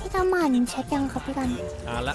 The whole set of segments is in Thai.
พี่ทำหมันเช็คยังครับพี่กัน อ่าละ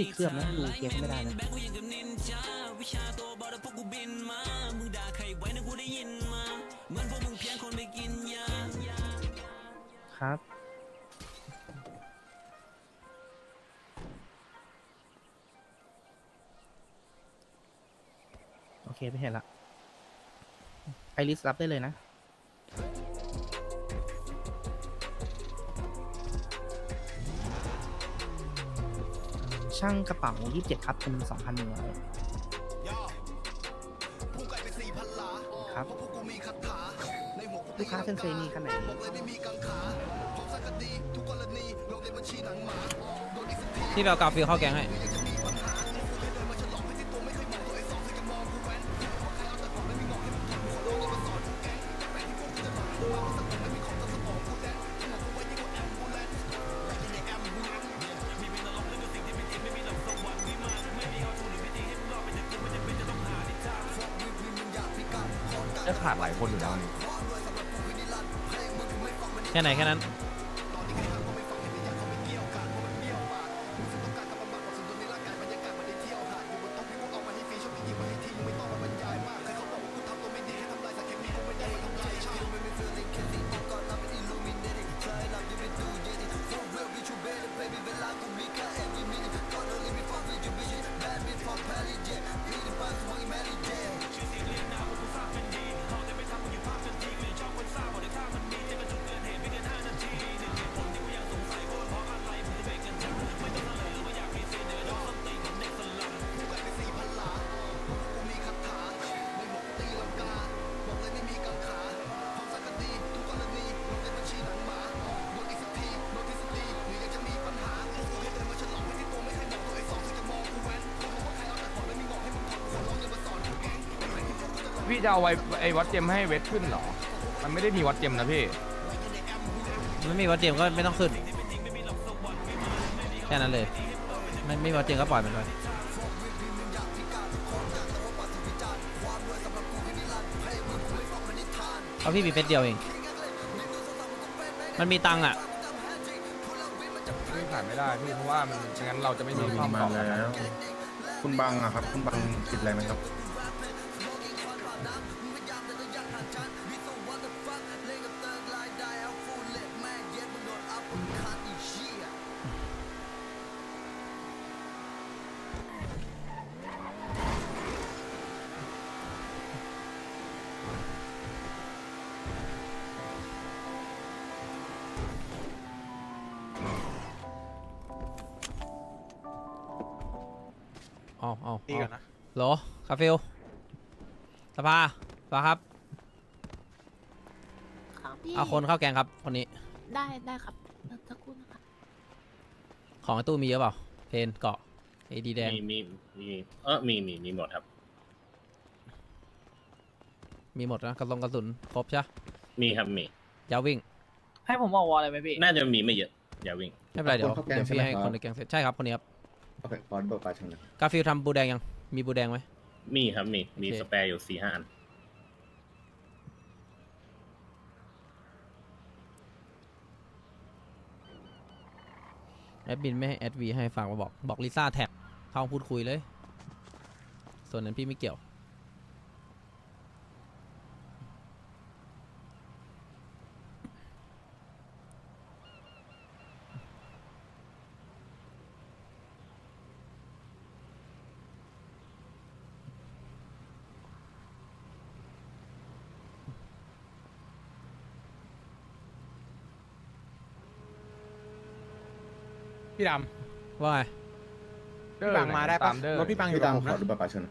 ติดเครื่องนะดูเกมไม่ได้นะครับโอเคไม่เห็นละไอริสรับได้เลยนะ ช่างกระเป๋า27 ครับเป็น2,100ครับลูกค้าเซนเซมีคันไหนที่เรากาฟิลเข้าแกงให้ แค่ไหนแค่นั้น จะเอาไว้ไอ้วัดเจมให้เวทขึ้นเหรอ มันไม่ได้มีวัดเจมนะพี่ไม่มีวัดเจมก็ไม่ต้องขึ้นแค่นั้นเลยไม่ไม่มีวัดเจมก็ปล่อยมันไปเพราะพี่มีเป็ดเดียวเอง มันมีตังค์อะ พี่ขายไม่ได้พี่เพราะว่ามันไม่งั้นเราจะไม่มีมีซ่อมมาต่อแล้ว คุณบังอะครับ คุณบังติดอะไรไหมครับ ตีก่อนนะ โหลคาฟิลสภาสภาครับ ครับพี่เอาคนเข้าแกงครับ คนนี้ ได้ได้ครับเดี๋ยวสักครู่นะคะของไอ้ตู้มีเยอะเปล่า เพนเกาะไอดีแดง มีมีมีเออมีมีมีหมดครับ มีหมดนะกระลงกระสุนครบใช่ปะมีครับมียาววิ่ง ให้ผมออกวอลเลยไหมพี่ น่าจะมีไม่เยอะ อย่าวิ่ง ไม่เป็นไรเดี๋ยวคนเข้าแกงเดี๋ยวใช่พี่ไหมให้ครับคนในแกงเสร็จ ใช่ครับ คนนี้ครับ โอเคบอลเบิกปลาชงเลยกาฟิลทำบูแดงยัง มีบูแดงไหม มีครับมีมีโอเค สแปร์อยู่สี่ห้าอัน แอดมินไม่ให้แอดวีให้ฝากมาบอก บอกลิซ่าแท็กเข้าพูดคุยเลย ส่วนนั้นพี่ไม่เกี่ยว พี่ดว่าไงำพี่บังมาได้ปะตามเด้อรถพี่บังอยู่พี่กับดำผมขอนะดูบัตรประชาชน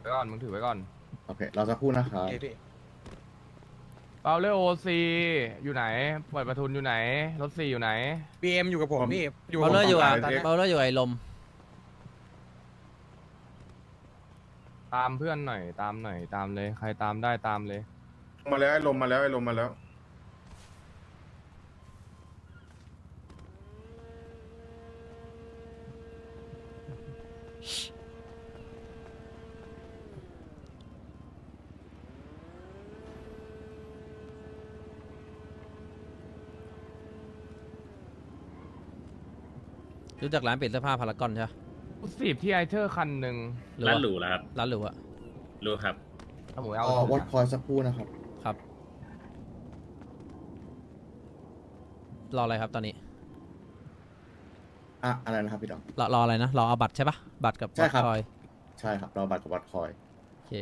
ไว้ก่อนมึงถือไว้ก่อนโอเค เราจะพูดนะครับโอเคพี่เปาเลโอซีอยู่ไหนเปิดประทุนอยู่ไหน รถซีอยู่ไหน บีเอ็มอยู่กับผมผมพี่เบลเลอร์อยู่กัอะบผมตอนเนี้ยเบลเลอร์อยู่ไอ้ลม ตามเพื่อนหน่อยตามหน่อยตามเลย ใครตามได้ตามเลย มาแล้วไอ้ลมมาแล้วไอ้ลมมาแล้ว รู้จักร้านเปลี่ยนเสื้อผ้าพารากอนใช่ปะสีบที่ไอเทอร์คันหนึ่งหรือร้านว่าหรูแล้วครับ ร้านหรูอะรู้ครับเอาหมูอ๋เอาอวัดคอยสักครู่นะครับ ครับ รออะไรครับตอนนี้ อะอะไรนะครับพี่ดรอรออะไรนะ รอเอาบัตรใช่ปะบัตรกับใช่ครับบัตอยำใช่ครับเราบัตรกับวัดคอย โอเค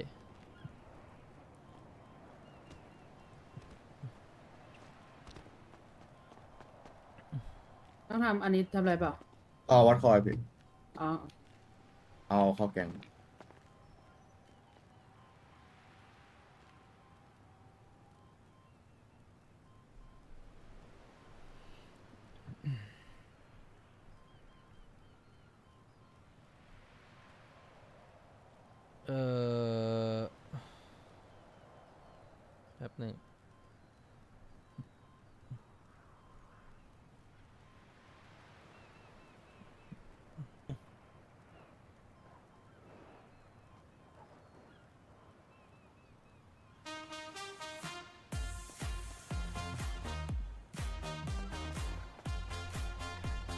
ต้องทำอันนี้ทำอะไรเปล่า อ๋อวัดคอยพี่ อ๋อ เอาเข้าแกง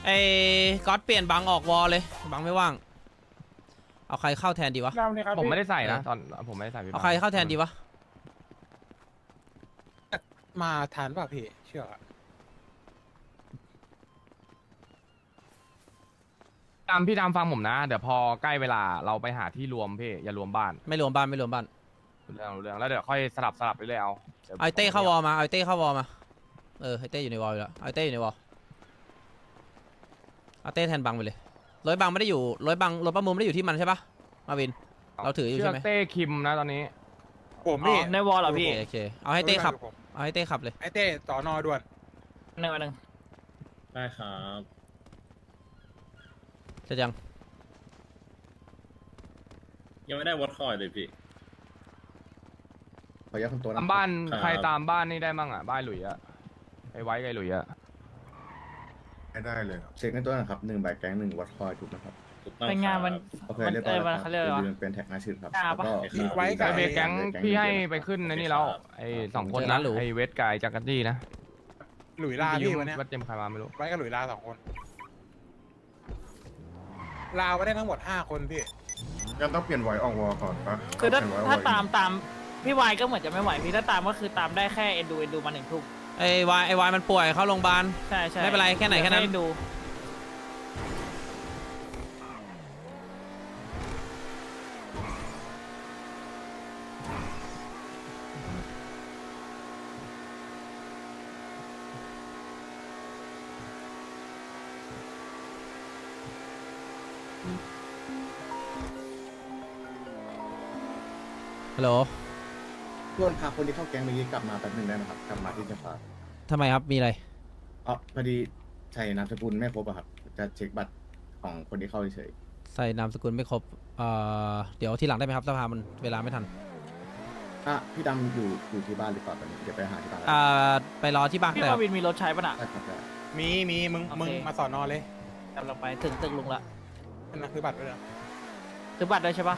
ไอ้ก๊อตเปลี่ยนบังออกวอลเลย บังไม่ว่าง เอาใครเข้าแทนดีวะผมไม่ได้ใส่นะตอนผมไม่ได้ใส่พี่เอาใครเข้าแทนดีวะ มาทานป่ะพี่เชื่ออะตามพี่ตามฟังผมนะ เดี๋ยวพอใกล้เวลาเราไปหาที่รวมพี่อย่ารวมบ้านไม่รวมบ้านไม่รวมบ้าน รู้เรื่องรู้เรื่องแล้วเดี๋ยวค่อยสลับสลับไปเลยเอาดี๋ยวเอาไอ้เต้เข้าวอลมา เอาไอ้เต้เข้าวอลมา เออไอ้เต้อยู่ในวอลอยู่แล้ว เอาไอ้เต้อยู่ในวอล เอาเต้แทนบังไปเลยร้อยบังไม่ได้อยู่ร้อยบังรถประมูลไม่ได้อยู่ที่มันใช่ปะมาวิน เราถืออยู่ใช่ไหมเชืกเต้คิมนะตอนนี้ ผมอ๋พี่อในวอลเหรอโอพี่เคโอเคเอาให้เต้ขับรถพี่บังอยู่กับ ผมเอาให้เต้ขับเลย ไอเต้ต่อนอด่วน หนึ่งอันหนึ่งได้ครับจะยัง ยังไม่ได้วัดคอยเลยพี่ ขออนุญาตคุณตัวนะตามบ้านครับ ใครตามบ้านนี่ได้มั่งอะ บ้านหลุยอะไอ้ไว้กับไอ้หลุยอะ ไม่ได้เลยครับเช็คในตัวนะครับหนึ่งใบแกงหนึ่งวัดคอยถูกนะครับถูกต้องเป็นงานมัน โอเคมันเรียบร้เออยอแล้วมันครับเขาเรียกอะไรวะอย่าลืมเป็นแท็กหน้าชื่อครับกล้าปะแล้วก็ไว้กับ ไอ้เวแก๊งแก๊งพี่ให้เดียวไปขึ้นในนี่แล้วไอ้สองคนนะไอ้เวทกายจักรตี้นะหลุยลาพี่วันเนี้ยวัดเจมใครมาไม่รู้ไว้กับหลุยลาสองคน ลาวไปได้ทั้งหมดห้าคนพี่ยังต้องเปลี่ยนไวออกวอลก่อนปะคือถ้าเปลี่ยนไว้ถ้าไว้ตามตามพี่วายก็เหมือนจะไม่ไหวพี่ถ้าตามก็คือตามได้แค่เอ็นดูเอ็นดูมาหนึ่งทุ่ม ไอ้วายไอ้วายมันป่วยเข้าโรงพยาบาล ใช่ใช่ไม่เป็นไรแค่ไหนแค่นั้นเอ็นดู ฮัลโหล ชวนพาคนที่เข้าแก๊งเมื่อกี้กลับมาแป๊บหนึงได้ไหมครับ กลับมาที่จะฟ้าทำไมครับ มีอะไร อ๋อพอดีใช่นามสกุลไม่ครบอะครับ จะเช็คบัตรของคนที่เข้าเฉยใส่นามสกุลไม่ครบเอ่อเดี๋ยวทีหลังได้ไหมครับสภามันเวลาไม่ทันๆอะพี่ดำอยู่อยู่ที่บ้านหรือเปล่าตอนนี้เดี๋ยวไปหาที่บ้านอ่าไปรอที่บ้านพี่แต่มาวินมีรถใช้ปะน่ะ ได้ครับได้มีมีมึงโอเค มึงมาสอนอเลยกำลังไปถึงตึกลุงละนั่นนะคือบัตรไปเลยถือบัตรด้วยใช่ปะ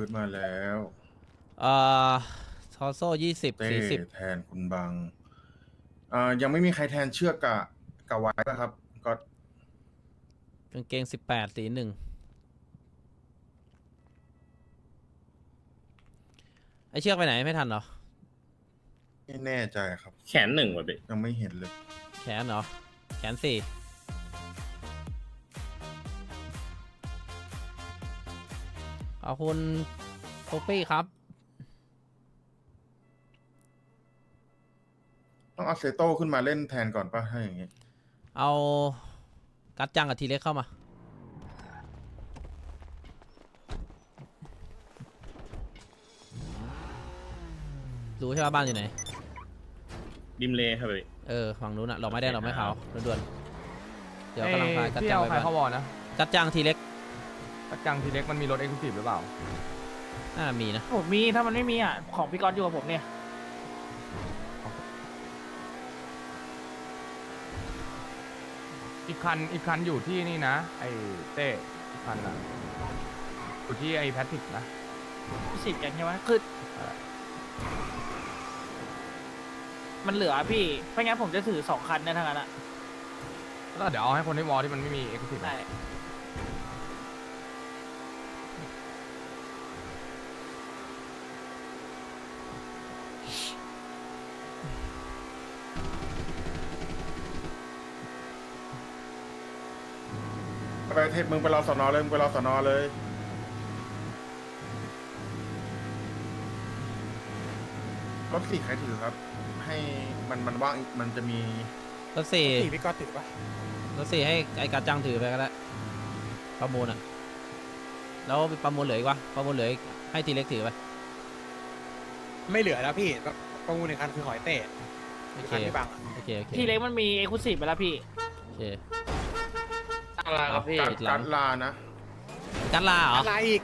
ปืนมาแล้วเอ่อทอโซ่ยี่สิบเต้สี่สิบแทนคุณบังอ่ายังไม่มีใครแทนเชือกอะกับไว้ป่ะครับ ก็กางเกงสิบแปดสีหนึ่งไอเชือกไปไหนไม่ทันเหรอ ไม่แน่ใจครับ แขนหนึ่งว่ะพี่ยังไม่เห็นเลย แขนเหรอ แขนสี่ อบคุณโคปี้ครับ ต้องเอาเซโต้ขึ้นมาเล่นแทนก่อนป่ะถ้าอย่างงี้เอากัดจังกับทีเล็กเข้ามา รู้ใช่ป่ะบ้านอยู่ไหนดิมเลครับพี่ เออฝั่งนู้นอะหลอกไม้แดงหลอกไม้ขาวด่วนๆเดี๋ยวกำลังพากัดพี่จังเอาไปใครบ้านเข้าวอลนะกัดจังทีเล็ก กระจังทีเล็กมันมีรถเอ็กซ์คลูซีฟหรือเปล่า น่ามีนะ ผมมีถ้ามันไม่มีอะ ของพี่ก๊อตอยู่กับผมเนี่ย อีกคันอีกคันอยู่ที่นี่นะ ไอเต้อีกคันอะอยู่ที่ไอแพทริกนะสิบอย่างใช่ไหมคือมันเหลือพี่ไม่งั้นผมจะถือสองคันเนี่ยทั้งนั้นอะ แล้วเดี๋ยวเอาให้คนที่วอลที่มันไม่มีเอ็กซ์คลูซีฟได้ ไปเทพมึงไปรอสอนอเลยมึงไปรอสอนอเลย รถสี่ใครถือครับ ให้มันมันว่างอีกมันจะมีรถสี่สี่พี่ก๊อตถือปะรถสี่ให้ไอ้กัดจังถือไปก็ได้ประมูลอะแล้วประมูลเหลืออีกวะประมูลเหลืออีกให้ทีเล็กถือไปไม่เหลือแล้วพี่ประมูลในคันคือหอยเต้โออีกเคคันพี่บังอะโอเคโอเคทีเล็กมันมีเอ็กซ์คลูซีฟไปแล้วพี่โอเค จังลาครับพี่การติดหลังการลานะกัดลาเหรอ อะไรอีก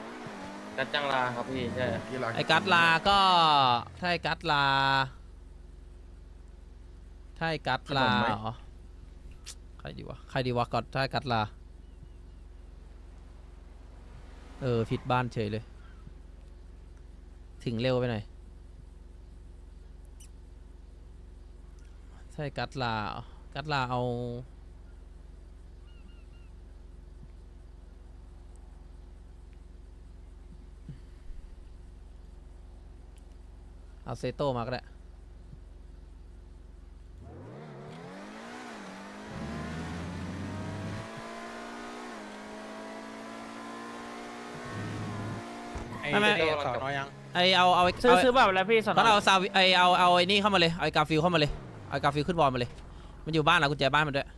กัดจังลาครับพี่ใช่กีฬาไอ้กัดลาก็ถ้าไอ้กัดลาถ้าไอ้กัดลาเหรอ ใครดีวะ ใครดีวะก่อนถ้าไอ้กัดลา เออผิดบ้านเฉยเลย ถึงเร็วไปหน่อยใช่กัดลาเหรอกัดลาเอา เอาเซโต้มาก็ได้ไอ้ไม่ไม่เต้สอนอยังไอเอาเอาซื้อเาซื้อแบบแล้วพี่สนก็เอาซาวิไอเอาเอาไอ้นี่เข้ามาเลย เอาไอ้กาฟิลเข้ามาเลย เอาไอ้กาฟิลขึ้นบอลมาเลย มันอยู่บ้านนะกุญแจบ้านมันด้วย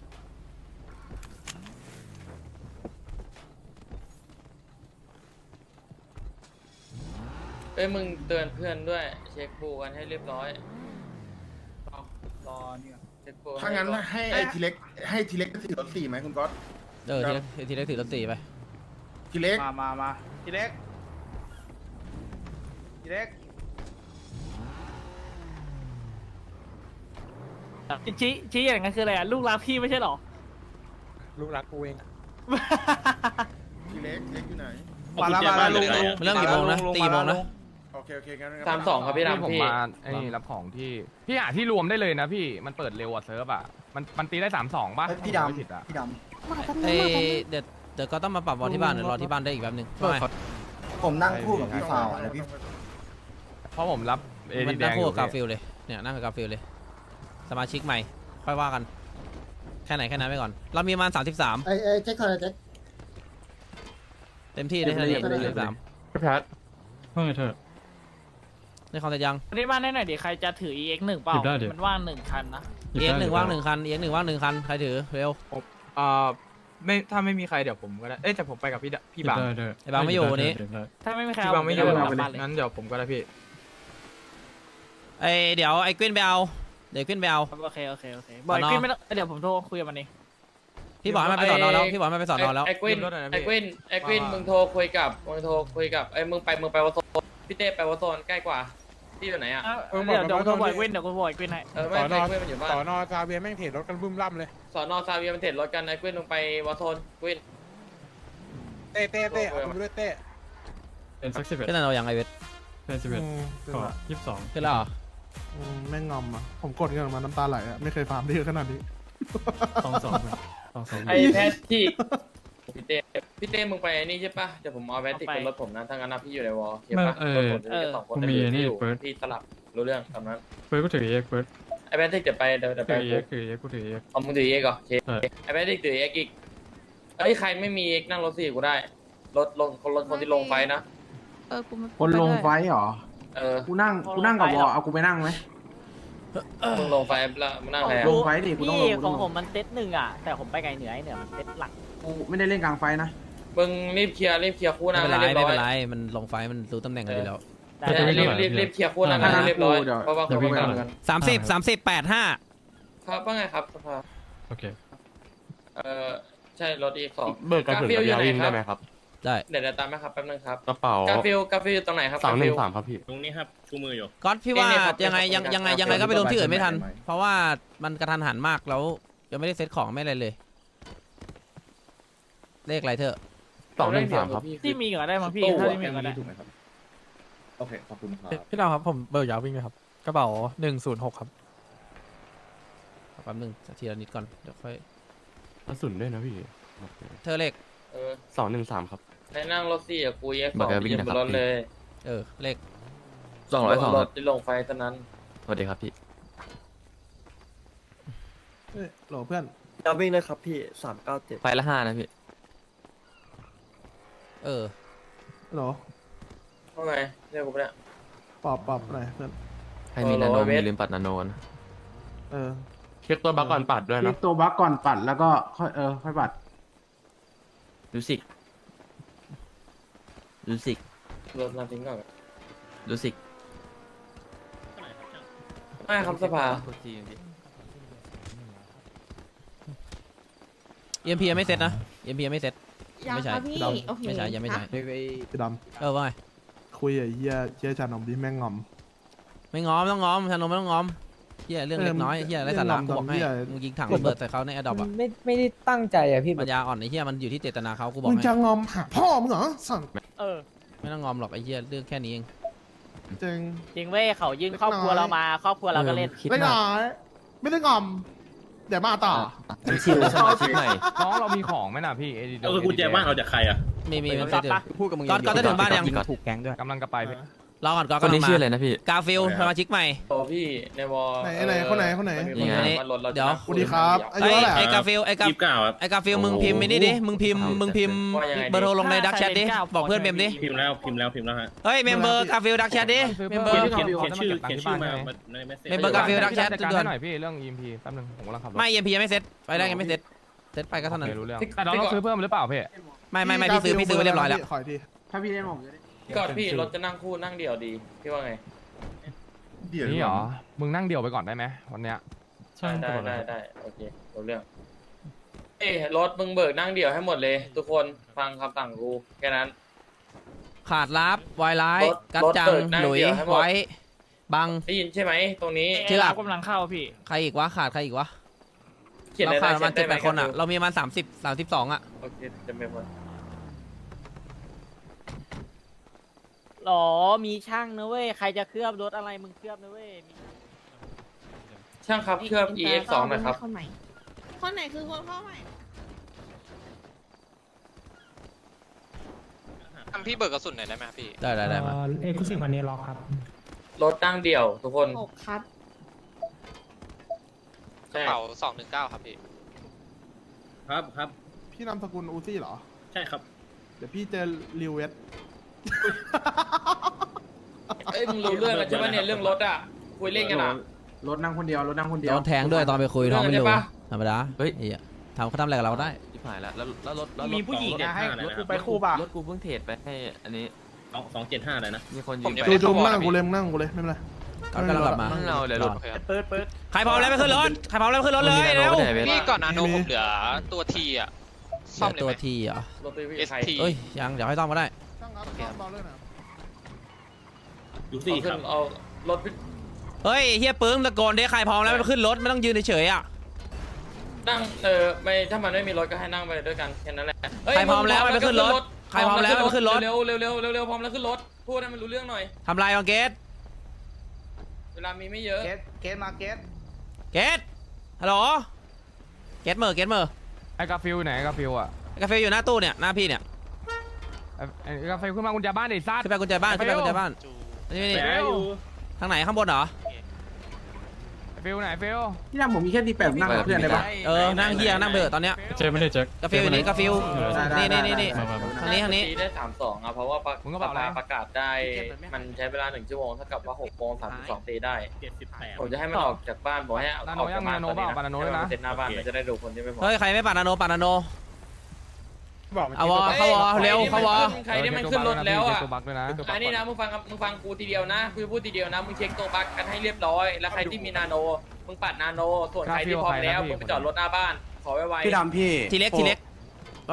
เอ้ย มึงเตือนเพื่อนด้วย เช็คบูกันให้เรียบร้อย รอเนี่ย เช็คบูถ้างั้นให้ไอ้ทีเล็กให้ทีเล็กถือรถสี่ไหมคุณก๊อต เออทีเล็กทีเล็กถือรถสี่ไป ทีเล็ก มามามาทีเล็กทีเล็กชี้ชี้อย่างนั้นคืออะไรอะลูกรักพี่ไม่ใช่เหรอ ลูกรักกูเองอะทีเล็กทีเล็กอยู่ไหนเอากุญแจบ้านเหลือใครอะมันเริ่มกี่โมงนะตีกี่โมงนะโอ เคโอเคงั้นงั้น สามสองครับพี่พี่ดำผมพี่มาไอ้นี่รับของที่พี่หาที่รวมได้เลยนะพี่มันเปิดเร็วอะเซิร์ฟอะมันมันตีได้สามสองป่ะพี่ถ้าผมไม่ดำผิดอะพี่ดมากันไอนะมากันนะเดี๋ยวเดี๋ยวก็ต้องมาปรับบอลที่บ้านเดี๋ยวรอที่บ้านได้อีกแป๊บนึงทำไมำผมนั่งคู่กับพี่ฟาวแล้วพี่เพราะผมรับเอมัดีนแดนั่งงอคู่ยู่กับกาฟิพี่ลเลยเนี่ยนั่งกับกาฟิลเลย สมาชิกใหม่ ค่อยว่ากัน แค่ไหนแค่นั้นไปก่อน เรามีประมาณสามสิบสามไอ้ไอ้เจ๊คอนไอ้เจ๊เต็มที่ได้เท่านี้สามสิบสามพี่แพท ในคอนเซ็ปต์ยังวันนี้บ้านได้หน่อยดิใครจะถือ EX หนึ่งเปล่ามันว่างหนึ่งคันนะ เอ็กหนึ่งว่างหนึ่งคันเอ็กหนึ่งว่างหนึ่งคันใครถือเร็วอ่าไม่ถ้าไม่มีใครเดี๋ยวผมก็ได้ เอ้ยแต่ผมไปกับพี่ดะพี่บังไอ้บางไม่อยู่วันนี้ถ้าไม่มีใครพี่เอาบังไม่อยู่ผนะกลับบ้านเลยงั้นเดี๋ยวผมก็ได้พี่ ไอเดี๋ยวไอ้กวินไปเอาเดี๋ยวกวินไปเอาโอเคโอเคโอเคบอยสอนอ ขึ้นไม่ต้องเดี๋ยวผมโทรคุยกับมันเอง พี่บอกให้มันไปสอนอแล้วพี่บอกให้มันไปสอนอแล้วไอ้กวินขึ้นรถหน่อยนะพี่ไอ้กวินไอ้กวินว่ามึมึงโทรคุยกับมึงโทรคุยกับไอ้ยมึงไปมึงไปวัดโซน พี่เต้ไปวัดโซนใกล้กว่าพี่อยู่ไหนอะเดี๋ยวเดี๋ยวโทรบอยกวินเดี๋ยวกูบอยกวินให้เออไม่สอนไม่อกวินมันอยู่บ้านสอนอซาเวียแม่งเทรดรถกันบึ้มล่ำเลย สอนอซาเวียมันเห็นรถกันไอ้กวินลงไปวัดโซนกวินเต้เต้เต้เอาไปด้วยเต้เป็นสักสิบเอ็ดขึ้นเราอย่างไอเวทเป็นสิบเอ็ดก่อนยี่สิบสองขึ้นแล้วเหรอแม่งงอมอะ ผมกดเงินออกมาน้ำตาไหลอะ ไม่เคยฟาร์มได้เยอะขนาดนี้ สองสองสองสองไอแพทที่ พี่เต้พี่เต้มึงไปไอ้นี่ใช่ปะเดี๋ยวผมเอาแพทติกเป็นรถผมนะถ้างั้นนะพี่อยู่ในวอลโอเคปะรถผมจะมีแค่สองคนแต่พี่อยู่พี่สลับรู้เรื่องตามนั้นเฟิร์สก็ถือเอ็กเฟิร์สไอแพทติกเดี๋ยวไปเดี๋ยวเดี๋ยวไปถือเอ็กถือเอ็กกูถือเอ็ก เอามึงถือเอ็กเหรอโอเคใช่ ไอแพทติกถือเอ็กอีกเอ้ยใครไม่มีเอ็กนั่งรถสี่กูได้รถลงคนรถคนที่ลงไฟนะเออกูไม่คนลงไฟเหรอ เออกูนั่ง กูนั่งกับวอเอากูไปนั่งไหม มึงลงไฟแล้วมึงนั่งแทนลงไฟดิกูต้องลงพี่กูขต้อองงลผงมมันเซตหนึ่งอะ แต่ผมไปไกลเหนือไอ้เหนือมันเซตหลักกูไม่ได้เล่นกลางไฟนะมึงรีบเคลียร์รีบเคลียร์คู่ไม่นั่งเป็นไรให้เรียบไม่ร้อยเป็นไรมันลงไฟมันรู้ตำแหน่งกันดีแล้วได้ใช่ได้รีบรีบรีบเคลียร์คู่นั่งให้เรียบร้อยเดี๋ยวเพราะว่าเดี๋เขายวไม่พี่กันก่อนกันสามสิบสามสิบแปดห้าครับว่าไงครับสภาโอเค เออใช่รถอีกสองเบิกกระสุนฟิลอยู่ไหนวิ่งคได้รับไหมครับ ได้เดี๋ยวเดี๋ยวตามไหมครับแป๊บนึงครับกระเป๋ากาฟิลกาฟิลอยู่ตรงไหนครับสามหนึ่งกฟิลสามครับพี่ ตรงนี้ครับชูมืออยู่ ก๊อตพี่ว่าเนี่ยครับยังไงยังเป็นยังไงของยังไงก็ไปลงที่อื่นไม่ทันไหมเพราะว่ามันกระทันหันมากแล้วยังไม่ได้เซ็ตของไม่อะไรเลย เลขอะไรเถอะสองหนึ่งสามครับ ที่มีก่อนได้มั้งพี่ตู้ถ้าอะที่มีแกงก่อนได้นี้ถูกไหมครับโอเคขอบคุณครับพี่ดาวครับผมเบิกยาววิ่งเลยครับกระเป๋าหนึ่งศูนย์หกครับแป๊บนึงทีละนิดก่อนเดี๋ยวค่อยกระสุนด้วยนะพี่ เธอเลข เออสองหนึ่งสามครับใครนั่งรถสี่กับกูเอ็กสบัอกงแกวิ่งยืนนะบครับนรถเลยเออ เลขสองร้อยสองรครัถบที่ลงไฟเท่านั้น สวัสดีครับพี่โหลเพื่อน จะวิ่งเลยครับพี่สามเก้าเจ็ดไฟละห้านะพี่ เออ โหลว่าไงเรียกกูไปเนี่ย ปอบปอบหน่อยเพื่อนให้มีเออนาโนร้อยเมมีตรลืมปัดนาโนนะ เออ เช็คตัวบัคก่อนปัดด้วยคลินะกตัวบัคก่อนปัดแล้วก็ค่อยเออค่อยปัด รู้สึก รู้สึก รถน้ำทิ้งก่อนรู้สึก ไม่ครับสภากดทีพี่เอ็มพียังไม่เซ็ตนะเอ็มพียังไม่เซ็ต ยังไม่ใช่ครับพี่ดโอเคไม่ใช่ยังไม่ใช่ ไอ้พี่ดเออว่าไงำคุยไอ้เหี้ยเชี่ยชานมที่แม่งงอม ไม่ง้อมไม่ต้องง้อมชานมไม่ต้องง้อม เฮียเรื่องเล็กน้อยเออเฮียไรสาระเรื่องกูบอกให้เหี้ยมึงยิงถังระเบิดใส่เขาในแอดดอปอะไม่ไม่ได้ตั้งใจอะพี่ปัญญาอ่อนไอ้เฮียมันอยู่ที่เจตนาเขากูบอกมึงให้จะงอมหาพ่อมึงเหรอสั่งเออไม่ต้องงอมหรอกไอ้เฮียเรื่องแค่นี้เองจริงจริงเว้ยเขายื่นครอบครัวเรามาครอบครัวเราก็เล่นคิดไม่หน่น้อยอยไม่ได้งอมเดี๋ยวมาต่อชิวสมาชิกใหม่น้องเรามีของไหมน่ะพี่เอดีเออกุญแจบ้านเอาจากใครอะมีมีมันไปเซ็ตอยู่ปะพูดกับมึงก๊อตก๊อตจะถึงบ้านยังก๊อตถูกแก๊งด้วยกำลังจะไปพี่ รอก่อนก๊อตคนกำลันี้งมาชื่ออะไรนะพี่ กาฟิลสมาชิกใหม่ โอ้พี่ในวอลไหนไหนคนไหนคนไหนมัมีนี่ไงถามว่ารถเราจะเดี๋ยวนั่งสวัสดีครับอายุไอ้เท่าไหร่ไอ้อะกาฟิลไอ้กายี่สิบเก้าครับ ไอ้กาฟิลมึงพิมพ์ไม่นี่ดิมึงพิมพ์มึงพิมพ์เบอร์โทรลงในดักแชทดิบอกเพื่อนเมมดิพิมพ์แล้วพิมพ์แล้วพิมพ์แล้วฮะเฮ้ยเมมเบอร์กาฟิลดักแชทดิเมมเบอเขียนร์ เขียนเขียนชื่อเขียนชื่อมาในเมสเซจเมมเบอร์กาฟิลดักแชทจัดการด่วนให้หน่อยพี่เรื่อง EMP แป๊บนึงผมกำลังขับรถไม่เอ็มพียังไม่เซ็ตไปได้ยังไม่เซ็ตเซ็ตไปก็เท่านั้น โอครู้เรื่องแต่เราต้องซื้อเพิ่มหรือเปล่าพี่ ไม่ไม่ไม่พี่ซื้อพี่ซื้อไปเรียบร้อยแล้ว ขออีกที ถ้าพี่ได้ผมจะได้ ก่อนพี่รถจะนั่งคู่นั่งเดี่ยวดีพี่ว่าไงเดี๋ยวนี่เหรอ มึงนั่งเดี่ยวไปก่อนได้ไหมวันเนี้ยใช่ได้กระเป๋าได้ได้โอเครู้เรื่องเอ้ยรถมึงเบิกนั่งเดี่ยวให้หมดเลย ทุกคนฟังคำสั่งกูแค่นั้น ขาดลับวายร้ายรถกัดรถจังเปิดหน้าหลุยเดี่ยวให้หมด ไว้ บัง ได้ยินใช่ไหมตรงนี้เชื่อเรากำลังเข้าพี่ ใครอีกวะขาดใครอีกวะเขียนเราในขาดไลประมาณน์เจ็ดได้แปไหมดคนอะรับเรามีประมาณสามสิบสามสิบสองอะ โอเคจะไม่หมด หรอ มีช่างนะเว้ย ใครจะเคลือบรถอะไรมึงเคลือบนะเว้ยมีช่างครับเครื่อง EX สองหนะครับ คนใหม่ คนไหนคือคนเข้าใหม่ ทำพี่เบิกกระสุนหน่อยได้ไหมพี่ ได้ได้ได้มา เอ็กซ์คลูซีฟวันนี้รอครับ รถนั่งเดี่ยวทุกคน หกครับกระเป๋าสองหนึ่งเก้าครับพี่ ครับครับ พี่นามสกุลอูซี่เหรอ ใช่ครับ เดี๋ยวพี่เจอริวเวสเอ้ยมึงรู้เรื่องแล้วใช่ไหมเนี่ยเรื่องรถอะคุยเล่นกันอะ รถนั่งคนเดียวรถนั่งคนเดียวโดนแทงด้วยตอนไปคุยท้องไม่เรื่องรู้อะไรปะธรรมดาเฮ้ยไอ้เหี้ยทำเขาทำอะไรกับเราได้ชิบหายแล้วแล้วแล้วรถแล้วรถมีผู้หญิงรถเนี่ยให้รถกูไปคู่ป่ะรถกูเพิ่งเทรดไปให้อันนี้สองสองเจ็ดห้าเลยนะมีคนผมยืยัมงไปไม่จูได้จูมนั่งกูเลยนั่งกูเลยไม่เป็นไรก่อนกำลังกลับมาไม่เอาเดี๋ยวรถโอเคครับเปิดเปิดใครพร้อมแล้วไปขึ้นรถใครพร้อมแล้วไปขึ้นรถเลยมึงมีนาโนเร็วไปไหนเว้ยพี่ก่อนนาโนผมเหลือตัวทีอะซ่อมเลยตัวไหมทีเหรอรถตัวพี่ใคร ST เอ้ยยังเดี๋ยวให้ซ่อมก็ได้ ช่างครับช่างเบาเลยนะยูเอาซี่คขึ้รันบเอารถพี่เฮ้ยเฮียปึ้งตะโกนเด้ใครพร้อมแล้วไปขึ้นรถไม่ต้องยืนเฉยๆอะ นั่งเออไม่ถ้ามันไม่มีรถก็ให้นั่งไปด้วยกันแค่นั้นแหละเฮ้ยใครพร้อมแล้วไปขึ้นรถใครพร้อมแล้วไปขึ้นรถ เร็วเร็วเร็วเร็วเร็วพร้อมแล้วขึ้นรถ พูดให้มันรู้เรื่องหน่อย ทำลายบังเกตเวลามีไม่เยอะ เกตเกตมาเกตเกตฮัลโหล เกตเมอร์เกตเมอร์ไอ้กาฟิลอยู่ไหนไอ้กาฟิลอะกาแฟอยู่หน้าตู้เนี่ยหน้าพี่เนี่ยไอ้ไอ้กาฟิลขึ้นมากุญแจบ้านดิซัดขึ้นไปกุญแจบ้านขึ้นไปกุญแจบ้าน จู นี่นี่แปะอยู่ทางไหนข้างบนเหรอไอ้ฟิลไหนฟิลพี่ดำผมมีแค่ดีแปดนั่งกับเพื่อนได้ปะ เออ นั่งเฮียนั่งเบอร์ตอนเนี้ยเจไม่ได้เจ๊กาแฟอยู่นี่กาแฟอยู่นี่นี่นี่นี่ทางนี้ทางนี้ตีได้สามสองอะเพราะว่าประมึงก็บอกอะไรประกาศได้ มันใช้เวลาหนึ่งชั่วโมงเท่ากับว่าหกโมงสามสิบสองตีได้เจ็ดสิบแปดผมจะให้มันออกจากบ้านบอกให้เอานาโนออกจากบ้านยังนาโนตอนนี้เปล่าปานาโนด้วยนะเสร็จหน้าบ้านมันจะได้ดูคนที่ไม่พอเฮ้ย ใครไม่ปานาโนปานาโน บอกมันเอาวอเข้าวอเร็วเข้าวอใครที่มันขึ้นรถแล้วอะเช็คตัวบั๊กด้วยนะอันนี้นะมึงฟังมึงฟังกูทีเดียวนะกูจะพูดทีเดียวนะมึงเช็คตัวบั๊กกันให้เรียบร้อย แล้วใครที่มีนาโนมึงปัดนาโน ส่วนใครที่พร้อมแล้วมึงไปจอดรถหน้าบ้าน ขอไว้ไวพี่ดำพี่ทีเล็กทีเล็กไป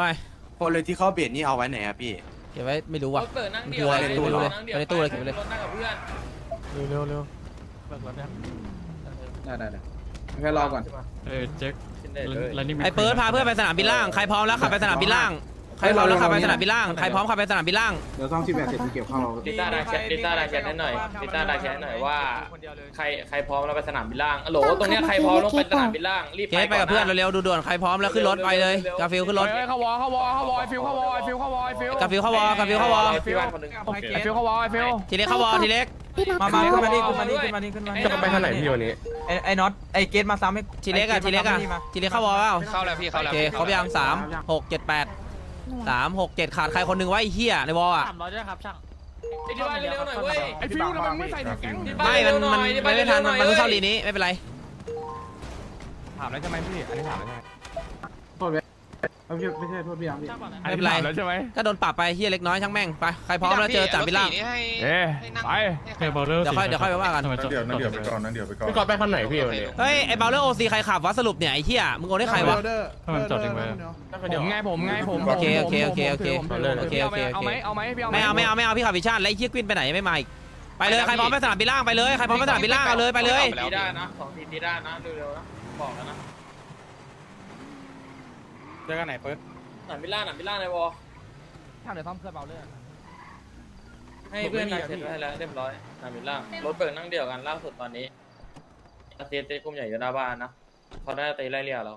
โพเลยที่เขาเบียดนี่เอาไว้ไหนอะพี่เก็บไว้ไม่รู้รว่ะถเปิดนั่งเดียวมันคืออะไรนั่งในตู้เลยเก็บไว้เลยรถนั่งกับเพื่อนเร็วเร็วได้ได้ได้แค่รอก่อนเออเจ๊ขึ้นได้เลย แล้วนี่ไอ้เปิร์ดพาเพื่อนไปสนามบินล่าง ใครพร้อมแล้วขับไปสนามบินล่าง ใครพร้อมแล้วขับไปสนามบินล่าง ใครพร้อมขับไปสนามบินล่าง เดี๋ยวซ่อมที่แบตเสร็จเก็บเข้าลิต้าดาแชทลิต้าดาแชทให้หน่อยลิต้าดาแชทให้หน่อยว่า ใครใครพร้อมแล้วไปสนามบินล่างอะโหลตรงเนี้ยใครพร้อมลงไปสนามบินล่างรีบเคสไปกับเพื่อนเร็วๆดูด่วนใครพร้อมแล้วขึ้นรถไปเลยกาฟิลขึ้นรถเฮ้ยเข้าวอเข้าวอเข้าวอไอ้ฟิลเข้าวอไอ้ฟิลเข้าวอไอ้ฟิลกาฟิลเข้าวอกาฟิลเข้าวอพี่บ้านคนหนึงไอ้ฟิลเข้าวอไอ้ฟิลทีเล็กเข้าวอทีเล็ก มามาขึ้นมาดิขึ้นมาดิขึ้นมาดิขึ้นมาดิจะไปทางไหนพี่วันนี้ ไอ้ไอ้น็อตไอ้เกตมาซ้ำให้ทีเล็กอะทีเล็กอะทีเล็กเข้าวอเปล่าเข้าแล้วพี่เข้าโอแล้วเคครบยังสามหกเจ็ดแปดสามหกเจ็ดขาดใครคนหนึ่งไว้ไอ้เฮียในวอลอะ สามร้อยด้วยครับช่างไอ้ที่บ้านเร็วๆหน่อยเว้ย ไอ้ฟิลทำไมมึงไม่ใส่ถุงแก๊งที่บ้าไม่เร็มันวๆหมันน่อยที่ไม่บ้านไม่เร็ทันวๆหมัน่นอยเพิ่งเข้าเว้ยลีนี้ ไม่เป็นไร ถามแล้วใช่ไหมพี่ อันนี้ถามแล้วใช่ไหม ไม่ใช่โทษพี่อาร์มพี่อันนี้ถามแล้วใช่ไหมก็โดนปรับไปเฮียเล็กน้อยช่างแม่งไปใครพร้อมแล้วเจอจ่าบินล่างนี่ให้เอ๊ะให้นั่งไปเคยบอกเลิกเดี๋ยวค่อยเดี๋ยวค่อยไปว่ากัน ทำไมจอดเดี๋ยวนั่งเดี๋ยวไปก่อนนั่งเดี๋ยวไปก่อนพี่กอดไปคันไหนพี่วันนี้เฮ้ยไอ้เบลเลอร์โอซีใครขับวะสรุปเนี่ยไอ้เฮียมึงโอนให้ใครวะทำไมจอดทิ้งไว้ผมไงผมไงผมโอเคโอเคโอเคโอเคผมโอเคโอเคโอเคเอาไหมเอาไหมพี่เอาไหมไม่เอาไม่เอาไม่เอาพี่ขับวิชั่นแล้วไอ้เฮียกวินไปไหนไม่มาอีกไปเลยใครพร้อมไปสนามบินล่างไปเลยใครพร้อมไปสนามบินล่างเอาเลยไปเลยตีได้นะสองทีตีได้นะเร็วๆนะบอกแล้วนะ เจอกันไหนเปิดหนันบิลล่าหนันบิลล่าในวอทางเดี๋ยวซ่อมเครื่องเบาเลยให้เพื่อนนายเสร็จไว้ให้แล้วเรียบร้อยหนันบิลล่ารถเบิกนั่งเดียวกันล่าสุดตอนนี้อาเซียนเตะกลุ่มใหญ่อยู่หน้าบ้านนะเขาได้ตีไล่เลี่ยเรา